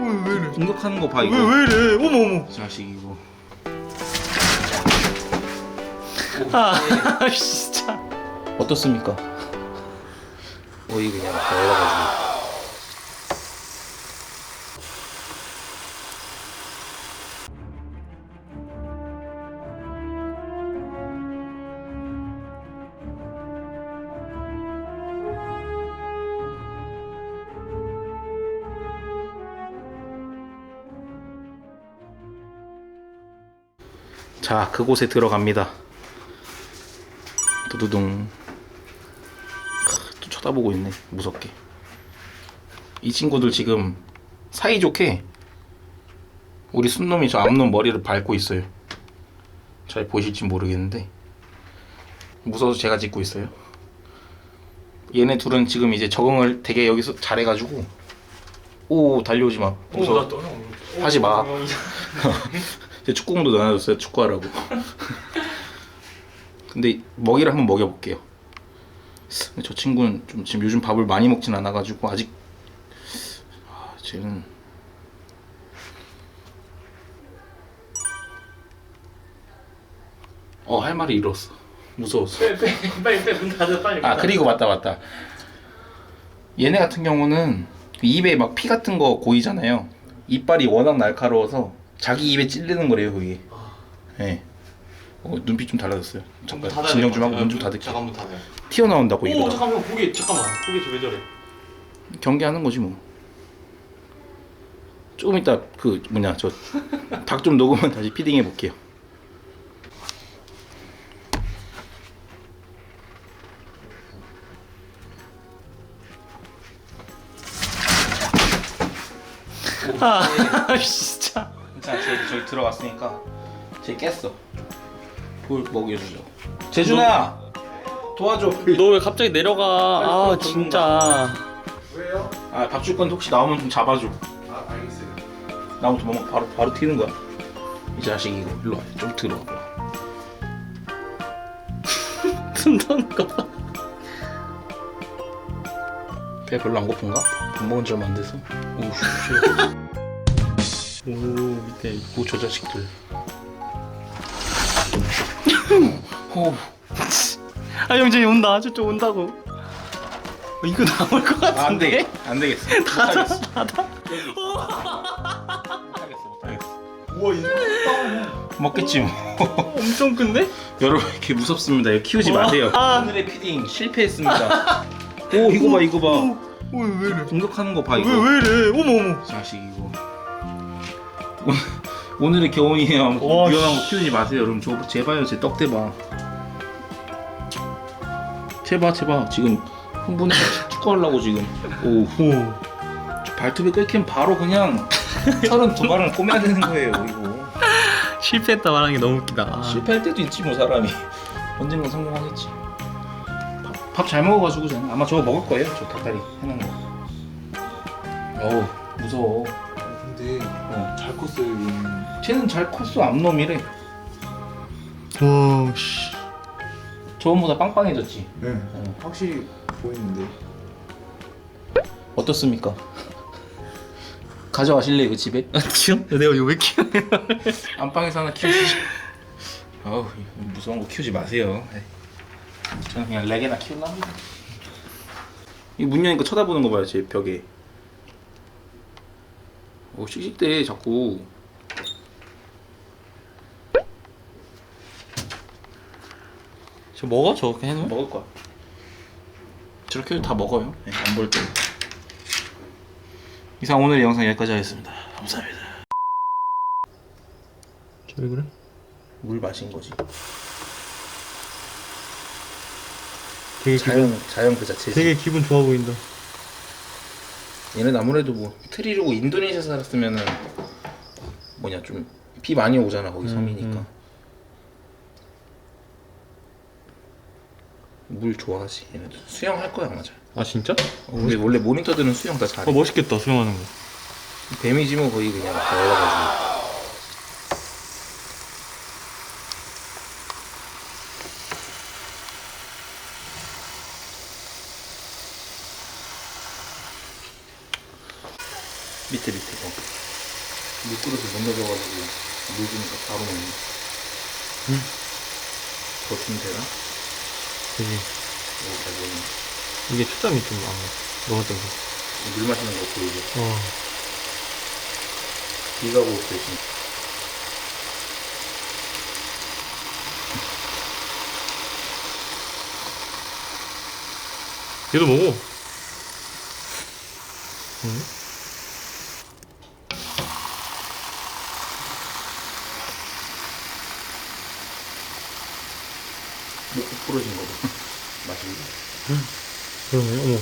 왜, 왜 이래? 공격하는 거봐 왜, 이거. 왜 이래? 어머, 어머. 자식 이거. 아, 진짜. 어떻습니까? 어이 그냥 열어가지고. 자, 그곳에 들어갑니다. 두두둥. 크, 또 쳐다보고 있네. 무섭게. 이 친구들 지금 사이좋게 우리 순놈이 저 앞놈 머리를 밟고 있어요. 잘 보실지 모르겠는데 무서워서 제가 찍고 있어요. 얘네 둘은 지금 이제 적응을 되게 여기서 잘해가지고 오 달려오지 마. 무서워. 나 떠나. 하지 마. 제 축구공도 넣어놨어요. 축구하라고. 근데 먹이를 한번 먹여볼게요. 근데 저 친구는 좀 지금 요즘 밥을 많이 먹진 않아가지고 아직 아, 쟤는. 어 할 말을 잃었어. 무서웠어. 빼, 빼, 빨리 빼, 문 닫아, 빨리. 아. 그리고 맞다 맞다. 얘네 같은 경우는 입에 막 피 같은 거 고이잖아요. 이빨이 워낙 날카로워서 자기 입에 찔리는 거래요 그게 예. 어, 눈빛 좀 달라졌어요. 잠깐 진정 좀 하고 문좀 닫을게 잠깐 문 닫아요. 튀어나온다고 오, 이거 잠깐만, 고개, 잠깐만. 고개 왜 저래? 경계하는 거지 뭐. 조금 이따 그 뭐냐 저 닭 좀 녹으면 다시 피딩 해 볼게요. 아, 자, 쟤 저기 들어갔으니까 쟤 깼어. 볼 먹여주죠. 재준아, 도와줘. 너 왜 갑자기 내려가? 아, 진짜. 왜요? 아, 밥 줄 건데 혹시 나오면 좀 잡아줘. 아 알겠어요. 나오면 도망 바로 바로 튀는 거야. 이 자식 이거 일로 와. 좀 들어와. 숨 터는 거 봐. 배 별로 안 고픈가? 밥 먹은 지 얼마 안 돼서. 오, 씨. 오, 밑에. 오저 자식들. 오, 아, 영진이 온다. 저쪽 온다고. 어, 이거 나올 것 아, 안 같은데? 돼. 안 되겠어. 못하겠어. 닫아. 못하겠어. 못하겠어. 우와 이거 먹겠지 뭐. 엄청 큰데? 여러분 이렇게 무섭습니다. 이거 키우지 마세요. 아. 오늘의 피딩 실패했습니다. 오 이거 봐 이거 봐. 오, 왜 이래? 공격하는 거봐 왜, 이거. 왜 이래? 어머, 어머. 자식 이거. 오늘- 오늘의 교훈이에요. 와, 위험한 거 키우지 마세요, 여러분. 저 제발요, 제 떡대 봐. 제발 제발 지금 흥분해 축구하려고 지금. 오, 오. 저 발톱이 끓기면 바로 그냥 서른 두 발을 꼬매야 되는 거예요, 이거. 실패했다 말하는 게 너무 웃기다. 아. 실패할 때도 있지 뭐 사람이. 언젠가 성공하겠지. 밥 잘 먹어가지고 저는 아마 저거 먹을 거예요, 저 닭다리 해놓은 거. 어우 무서워. 어. 잘 컸어요 이거는. 쟤는 잘 컸어 앞놈이래. 와, 씨. 저번보다 빵빵해졌지. 네. 어. 확실히 보이는데. 어떻습니까? 가져가실래요 그 집에? 아, 지금? 내가 이거 왜 키워? 안방에서 하나 키우시죠. 어우 무서운 거 키우지 마세요. 에이. 저는 그냥 레게나 키울라 합니다. 이문 여니까 쳐다보는 거 봐요 제 벽에. 오 씩씩대 자꾸. 저 먹어? 저렇게 해놓으면? 먹을 거야. 저렇게 다 먹어요. 네, 안볼 때. 이상 오늘 영상 여기까지 하겠습니다. 감사합니다. 왜 그래? 물 마신 거지. 되게 자연 자연 그 자체지. 되게 기분 좋아 보인다. 얘는 아무래도 뭐 트리르고 인도네시아 살았으면은 뭐냐 좀 비 많이 오잖아 거기 음, 섬이니까. 음. 물 좋아하지 얘네들 수영 할 거야 맞아. 아 진짜? 어, 근데 원래 모니터들은 수영 다 잘해. 어 멋있겠다 수영하는 거. 뱀이지 뭐 거의 그냥 다 열어가지고. 밑에 밑에 거. 물그릇을 못 넣어줘가지고 물 주니까 바로 먹네. 더 주면 되나? 그지 오, 잘 먹네. 이게 초점이 좀 안, 먹었던 거 물 마시는 거 보이죠? 어. 비가 오고 있어요, 지금. 얘도 먹어 응? 목이 부러진 거 봐. 마시고. 그러네 어머